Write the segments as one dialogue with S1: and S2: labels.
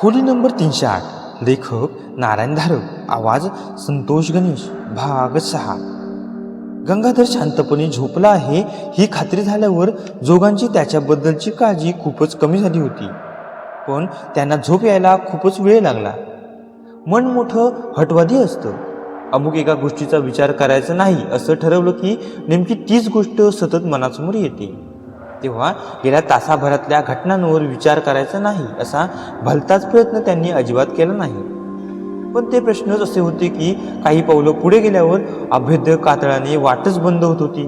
S1: खोली नंबर तीनशे आठ. लेखक नारायण धारक. आवाज संतोष गणेश. भाग सहा. गंगाधर शांतपणे झोपला आहे. ही खात्री झाल्यावर जोगांची त्याच्याबद्दलची काळजी खूपच कमी झाली होती. पण त्यांना झोप यायला खूपच वेळ लागला. मन मोठं हटवादी असतं. अमुक एका गोष्टीचा विचार करायचा नाही असं ठरवलं की नेमकी तीच गोष्ट सतत मनासमोर येते. तेव्हा गेल्या तासाभरातल्या घटनांवर विचार करायचा नाही असा भलताच प्रयत्न त्यांनी अजिबात केला नाही. पण ते प्रश्नच असे होते की काही पावलं पुढे गेल्यावर अभेद्य कातळाने वाटच बंद होत होती.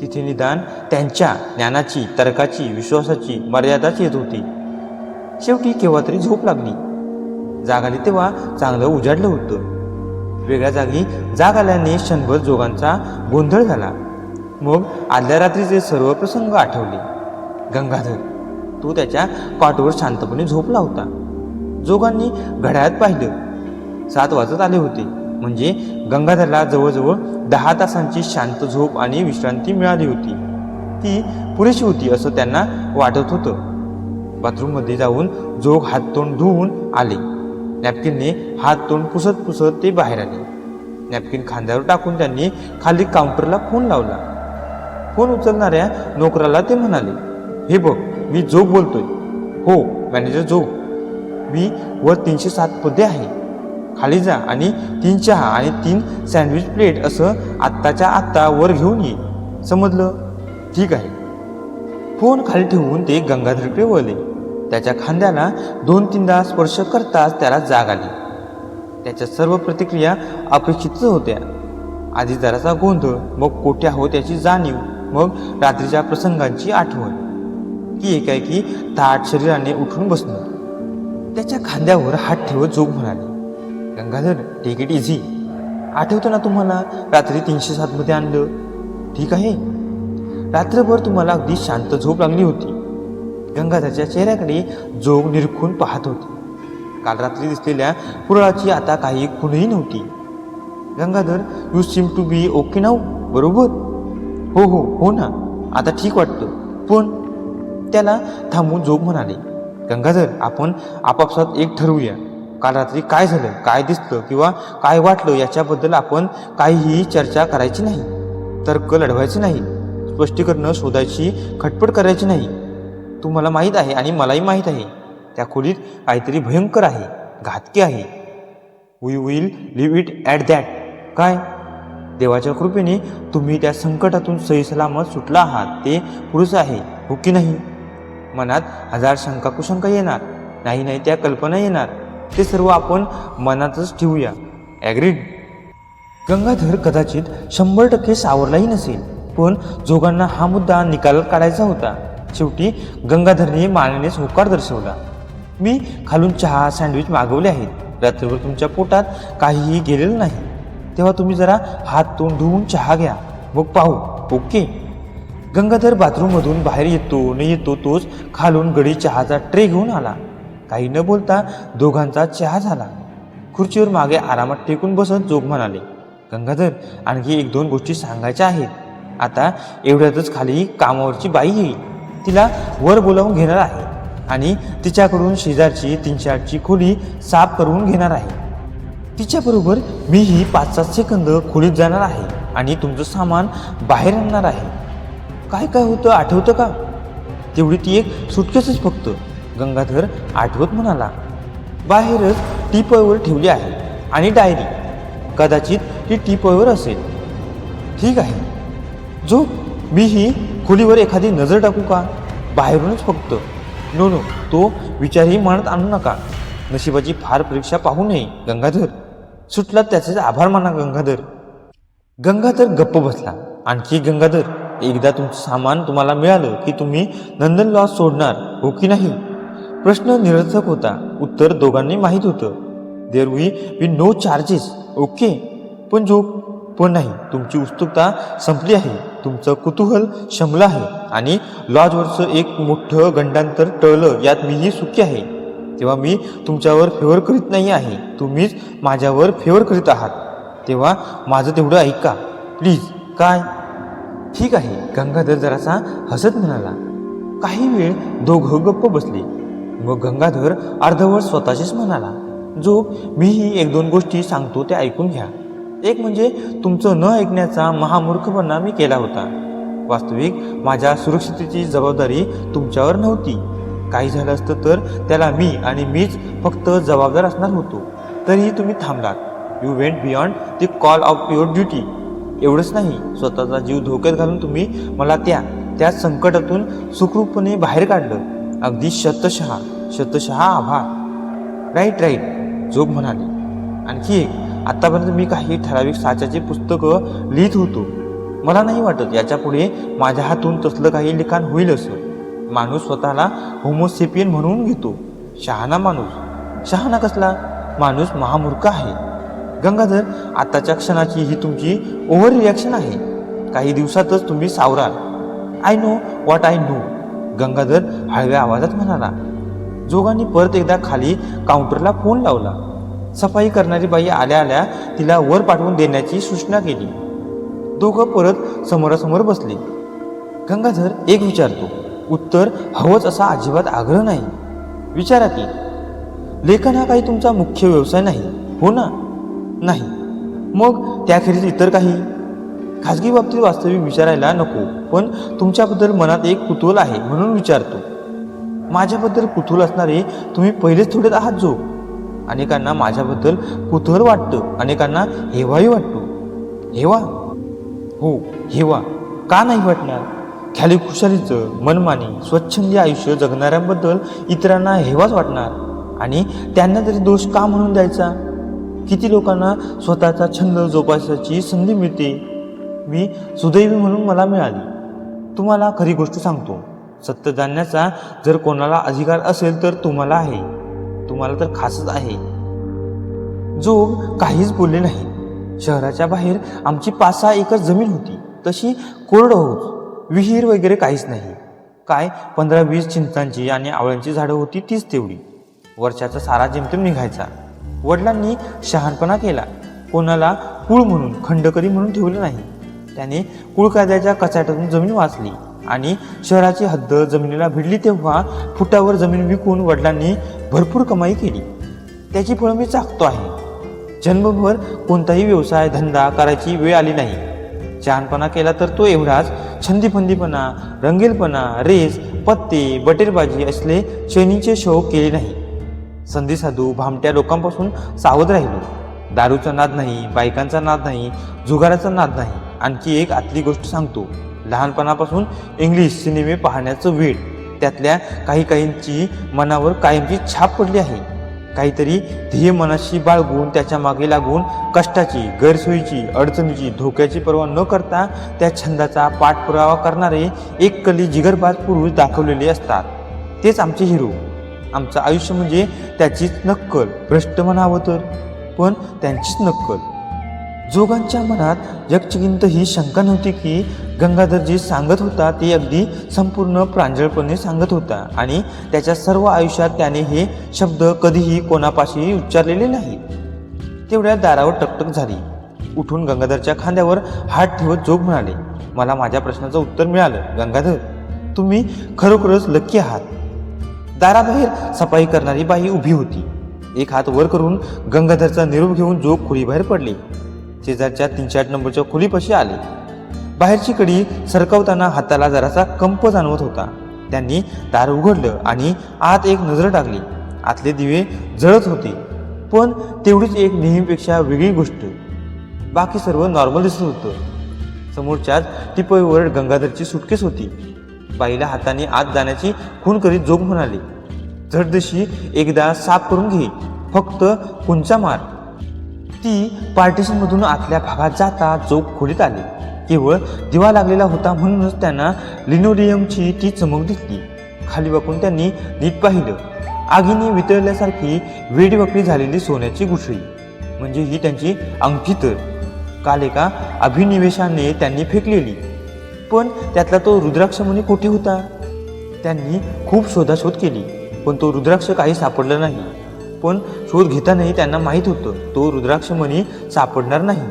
S1: तिथे निदान त्यांच्या ज्ञानाची तर्काची विश्वासाची मर्यादाच येत होती. शेवटी केव्हा तरी झोप लागली. जाग आली तेव्हा चांगलं उजाडलं होतं. वेगळ्या जागी जाग आल्याने क्षणभर जोगांचा गोंधळ झाला. मग आदल्या रात्रीचे सर्व प्रसंग आठवले. गंगाधर तो त्याच्या कॉटवर शांतपणे झोपला होता. जोगांनी घड्याळात पाहिलं. सात वाजत आले होते. म्हणजे गंगाधरला जवळजवळ दहा तासांची शांत झोप आणि विश्रांती मिळाली होती. ती पुरेशी होती असं त्यांना वाटत होतं. बाथरूममध्ये जाऊन जोग हात तोंड धुवून आले. नॅपकिनने हात तोंड पुसत पुसत ते बाहेर आले. नॅपकिन खांद्यावर टाकून त्यांनी खाली काउंटरला फोन लावला. फोन उचलणाऱ्या नोकराला ते म्हणाले हे बघ मी जोग बोलतोय. हो मॅनेजर जोग. मी वर तीनशे सात पदे आहे. खाली जा आणि तीन चहा आणि तीन सँडविच प्लेट असं आत्ताच्या आत्ता वर घेऊन ये. समजलं. ठीक आहे. फोन खाली ठेवून ते गंगाधरकडे वळले त्याच्या खांद्याला दोन तीनदा स्पर्श करताच त्याला जाग आली. त्याच्या सर्व प्रतिक्रिया अपेक्षितच होत्या. आधी जरासा गोंधळ मग कोठे हो त्याची जाणीव. मग रात्रीच्या प्रसंगांची आठवण. की एकाएकी ताट शरीराने उठून बसणं. त्याच्या खांद्यावर हात ठेवत जोग म्हणाले. गंगाधर टेक इट इझी आठवतं ना तुम्हाला रात्री तीनशे सातमध्ये आणलं? ठीक आहे. रात्रभर तुम्हाला अगदी शांत झोप लागली होती. गंगाधरच्या चेहऱ्याकडे जोग निरखून पाहत होते. काल रात्री दिसलेल्या पुरळाची आता काही खुणही नव्हती. Gangadhar you seem to be okay now बरोबर? हो हो हो ना. आता ठीक वाटतं. पण त्याला थांबून जोग म्हणाले गंगाधर आपण आपापसात एक ठरवूया. काल रात्री काय झालं काय दिसलं किंवा काय वाटलं याच्याबद्दल आपण काहीही चर्चा करायची नाही. तर्क लढवायचे नाही. स्पष्टीकरणं शोधायची खटपट करायची नाही. तुम्हाला माहीत आहे आणि मलाही माहीत आहे. त्या खोलीत काहीतरी भयंकर आहे घातकी आहे. We will leave it at that काय? देवाच्या कृपेने तुम्ही त्या संकटातून सहीसलामत सुटला आहात. ते पुरुष आहे हो की नाही? मनात हजार शंका कुशंका येणार नाही नाही त्या कल्पना येणार. ते सर्व आपण मनातच ठेवूया. ॲग्रीड गंगाधर कदाचित शंभर टक्के सावरलाही नसेल पण जोगांना हा मुद्दा निकाल काढायचा होता. शेवटी गंगाधरने मानेनेच होकार दर्शवला. मी खालून चहा सँडविच मागवले आहेत. रात्रभर तुमच्या पोटात काहीही गेलेलं नाही. तेव्हा तुम्ही जरा हात तोंड धुवून चहा घ्या. मग पाहू. ओके? गंगाधर बाथरूममधून बाहेर येतो न येतो तोच खालून गडी चहाचा ट्रे घेऊन आला. काही न बोलता दोघांचा चहा झाला. खुर्चीवर मागे आरामात टेकून बसत जोग म्हणाले गंगाधर आणखी एक दोन गोष्टी सांगायच्या आहेत. आता एवढ्यातच खाली कामावरची बाई येईल. तिला वर बोलावून घेणार आहे आणि तिच्याकडून शेजारची तीनशे आठची खोली साफ करून घेणार आहे. तिच्याबरोबर मीही पाच सात सेकंद खोलीत जाणार आहे आणि तुमचं सामान बाहेर आणणार आहे. काय काय होतं आठवतं का? तेवढी ती एक सुटकेसच फक्त. गंगाधर आठवत म्हणाला बाहेरच टीपॉयवर ठेवली आहे आणि डायरी. कदाचित ती टीपॉयवर असेल. ठीक आहे. जो? मीही खोलीवर एखादी नजर टाकू का? बाहेरूनच फक्त. नो नो तो विचारही मनात आणू नका. नशिबाची फार परीक्षा पाहू नये गंगाधर. सुटला त्याचे आभार माना गंगाधर. गंगाधर गप्प बसला. आणखी गंगाधर एकदा तुमचं सामान तुम्हाला मिळालं की तुम्ही नंदन लॉज सोडणार हो की नाही? प्रश्न निरर्थक होता. उत्तर दोघांनी माहीत होतं. There we we no charges okay पण जो पण नाही. तुमची उत्सुकता संपली आहे. तुमचं कुतूहल शमलं आहे. आणि लॉजवरचं एक मोठं गंडांतर टळलं यात मीही सुखी आहे. तेव्हा मी तुमच्यावर फेवर करीत नाही आहे. तुम्हीच माझ्यावर फेवर करीत आहात. तेव्हा माझं तेवढं ऐका. प्लीज काय? ठीक आहे. गंगाधर जरासा हसत म्हणाला. काही वेळ दोघं गप्प बसले. मग गंगाधर अर्धवट स्वतःशीच म्हणाला जो मीही एक दोन गोष्टी सांगतो ते ऐकून घ्या. एक म्हणजे तुमचं न ऐकण्याचा महामूर्खपणा मी केला होता. वास्तविक माझ्या सुरक्षितेची जबाबदारी तुमच्यावर नव्हती. काही झालं असतं तर त्याला मी आणि मीच फक्त जबाबदार असणार होतो. तरीही तुम्ही थांबलात. You went beyond the call of your duty एवढंच नाही स्वतःचा जीव धोक्यात घालून तुम्ही मला त्या त्या संकटातून सुखरूपपणे बाहेर काढलं. अगदी शतशहा शतशहा आभार. राईट राईट जोग म्हणाले. आणखी एक आत्तापर्यंत मी काही ठराविक साच्याची पुस्तकं लिहित होतो. मला नाही वाटत याच्यापुढे माझ्या हातून तसलं काही लिखाण होईल असं. माणूस स्वतःला होमोसेपियन म्हणून घेतो. शहाणा माणूस. शहाणा कसला? माणूस महामूर्ख आहे. गंगाधर आताच्या क्षणाची ही तुमची ओव्हर रिॲक्शन आहे. काही दिवसातच तुम्ही सावराल. I know what I know Gangadhar हळव्या आवाजात म्हणाला. जोगाने परत एकदा खाली काउंटरला फोन लावला. सफाई करणारी बाई आल्या आल्या तिला वर पाठवून देण्याची सूचना केली. दोघं परत समोरासमोर बसले. गंगाधर एक विचारतो. उत्तर हवंच असा अजिबात आग्रह नाही. विचारा की लेखन हा काही तुमचा मुख्य व्यवसाय नाही हो ना? नाही. मग त्याखेरीज इतर काही? खाजगी बाबतीत वास्तविक विचारायला नको पण तुमच्याबद्दल मनात एक कुतूहल आहे म्हणून विचारतो. माझ्याबद्दल कुतूहल असणारे तुम्ही पहिलेच थोडेच आहात जो. अनेकांना माझ्याबद्दल कुतूहल वाटतं अनेकांना हेवाही वाटतो. हेवा? हो हेवा. का नाही वाटणार? खाली खुशालीचं मनमानी स्वच्छंदी आयुष्य जगणाऱ्यांबद्दल इतरांना हेवाच वाटणार? आणि त्यांना तरी दोष का म्हणून द्यायचा? किती लोकांना स्वतःचा छंद जोपासायची संधी मिळते? मी सुदैवी म्हणून मला मिळाली. तुम्हाला खरी गोष्ट सांगतो. सत्य जाणण्याचा जर कोणाला अधिकार असेल तर तुम्हाला आहे. तुम्हाला तर खासच आहे. जोग काहीच बोलले नाही. शहराच्या बाहेर आमची पाच सहा एकर जमीन होती. तशी कोरडवाहूच विहीर वगैरे काहीच नाही. काय? पंधरा वीस चिंचांची आणि आवळ्यांची झाडं होती तीच तेवढी. वर्षाचा सारा जेमतेम निघायचा. वडिलांनी शहाणपणा केला. कोणाला कुळ म्हणून खंडकरी म्हणून ठेवलं नाही. त्याने कुळ कायद्याच्या कचाट्यातून जमीन वाचली आणि शहराची हद्द जमिनीला भिडली तेव्हा फुटावर जमीन विकून वडिलांनी भरपूर कमाई केली. त्याची फळं मी चाकतो आहे. जन्मभर कोणताही व्यवसाय धंदा करायची वेळ आली नाही. शहाणपणा केला तर तो एवढाच. छंदीफंदीपणा रंगीलपणा रेस पत्ते बटेरबाजी असले शैनीचे शो केले नाही. संधी साधू भामट्या लोकांपासून सावध राहिलो. दारूचा नाद नाही बायकांचा नाद नाही जुगाराचा नाद नाही. आणखी एक आतली गोष्ट सांगतो. लहानपणापासून इंग्लिश सिनेमे पाहण्याचं वेळ. त्यातल्या काही काहींची मनावर कायमची छाप पडली आहे. काहीतरी ध्येय मनाशी बाळगून त्याच्यामागे लागून कष्टाची गैरसोयीची अडचणीची धोक्याची पर्वा न करता त्या छंदाचा पाठपुरावा करणारे एक कली जिगरबाज पुरुष दाखवलेले असतात. तेच आमचे हिरो. आमचं आयुष्य म्हणजे त्याचीच नक्कल. भ्रष्ट म्हणावं तर. पण त्यांचीच नक्कल. जोगांच्या मनात यक्षगिंत ही शंका नव्हती की गंगाधर जे सांगत होता ते अगदी संपूर्ण प्रांजळपणे सांगत होता आणि त्याच्या सर्व आयुष्यात त्याने हे शब्द कधीही कोणापाशी उच्चारलेले नाही. तेवढ्या दारावर टकटक झाली. उठून गंगाधरच्या खांद्यावर हात ठेवत जोग म्हणाले मला माझ्या प्रश्नाचं उत्तर मिळालं गंगाधर. तुम्ही खरोखरच लक्की आहात. दाराबाहेर सफाई करणारी बाई उभी होती. एक हात वर करून गंगाधरचा निरोप घेऊन जोग खोलीबाहेर पडले. शेजारच्या तीनशे आठ नंबरच्या खोलीपाशी आले. बाहेरची कडी सरकवताना हाताला जरासा कंप जाणवत होता. त्यांनी दार उघडलं आणि आत एक नजर टाकली. आतले दिवे जळत होते. पण तेवढीच एक नेहमीपेक्षा वेगळी गोष्ट. बाकी सर्व नॉर्मल दिसत होतं. समोरच्याच टिपईवर गंगाधरची सुटकेस होती. बाईला हाताने आत जाण्याची खून करीत जोग म्हणाले झटदशी एकदा साफ करून घे. फक्त कुंचा मार? ती पार्टिशनमधून आतल्या भागात जाता जोग खोलीत आली. केवळ दिवा लागलेला होता म्हणूनच त्यांना लिनोरियमची ती चमक दिसली. खाली वाकून त्यांनी नीट पाहिलं. आगीने वितळल्यासारखी वेडीवाकडी झालेली सोन्याची गुठळी. म्हणजे ही त्यांची अंगठी तर. काल एका अभिनिवेशाने त्यांनी फेकलेली. पण त्यातला तो रुद्राक्ष म्हणे कोठे होता? त्यांनी खूप शोधाशोध केली. पण तो रुद्राक्ष काही सापडलं नाही. पण शोध घेतानाही त्यांना माहीत होतं तो रुद्राक्षमणी सापडणार नाही.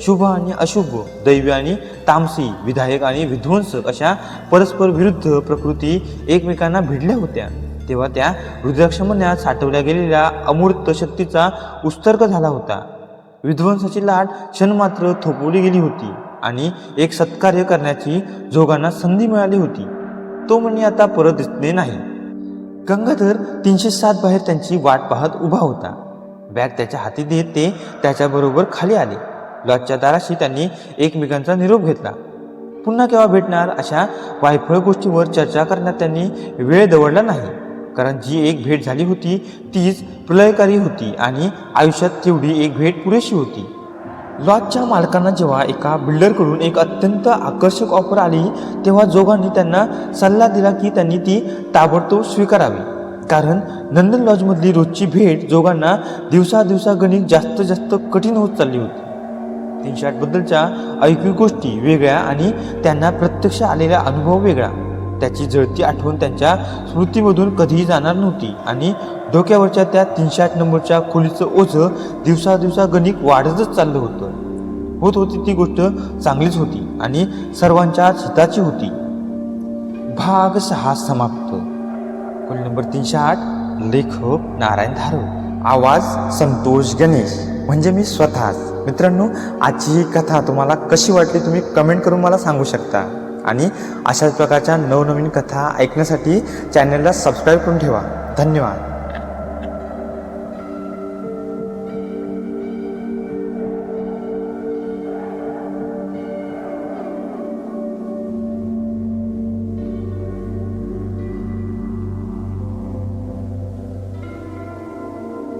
S1: शुभ आणि अशुभ दैवी आणि तामसी विधायक आणि विध्वंसक अशा परस्पर विरुद्ध प्रकृती एकमेकांना भिडल्या होत्या. तेव्हा त्या रुद्राक्षमण्यात साठवल्या गेलेल्या अमूर्त शक्तीचा उत्सर्ग झाला होता. विध्वंसाची लाट क्षणमात्र थोपवली गेली होती आणि एक सत्कार्य करण्याची जोगांना संधी मिळाली होती. तो म्हणे आता परत दिसणे नाही. गंगाधर तीनशे सात बाहेर त्यांची वाट पाहत उभा होता. बॅग त्याच्या हाती देत ते त्याच्याबरोबर खाली आले. लॉजच्या दाराशी त्यांनी एकमेकांचा निरोप घेतला. पुन्हा केव्हा भेटणार? अशा वायफळ गोष्टीवर चर्चा करण्यात त्यांनी वेळ दवडला नाही. कारण जी एक भेट झाली होती तीच प्रलयकारी होती आणि आयुष्यात तेवढी एक भेट पुरेशी होती. लॉजच्या मालकांना जेव्हा एका बिल्डरकडून एक अत्यंत आकर्षक ऑफर आली तेव्हा जोगांनी त्यांना सल्ला दिला की त्यांनी ती ताबडतोब स्वीकारावी. कारण नंदन लॉजमधली रोजची भेट जोगांना दिवसादिवसा गणित जास्त जास्त कठीण होत चालली होती. तीनशे आठबद्दलच्या ऐकू गोष्टी वेगळ्या आणि त्यांना प्रत्यक्ष आलेला अनुभव वेगळा. त्याची जळती आठवण त्यांच्या स्मृतीमधून कधीही जाणार नव्हती आणि डोक्यावरच्या त्या तीनशे आठ नंबरच्या खोलीचं ओझं दिवसादिवसा गणित वाढतच चाललं होतं. होत होती ती गोष्ट चांगलीच होती आणि सर्वांच्या हिताची होती. भाग सहा समाप्त. खोली नंबर तीनशे आठ लेखक नारायण धारू आवाज संतोष गणेश. म्हणजे मी स्वतःच. मित्रांनो आजची ही कथा तुम्हाला कशी वाटली तुम्ही कमेंट करून मला सांगू शकता. आणि अशाच प्रकारच्या नवनवीन कथा ऐकण्यासाठी चॅनलला सबस्क्राईब करून ठेवा. धन्यवाद.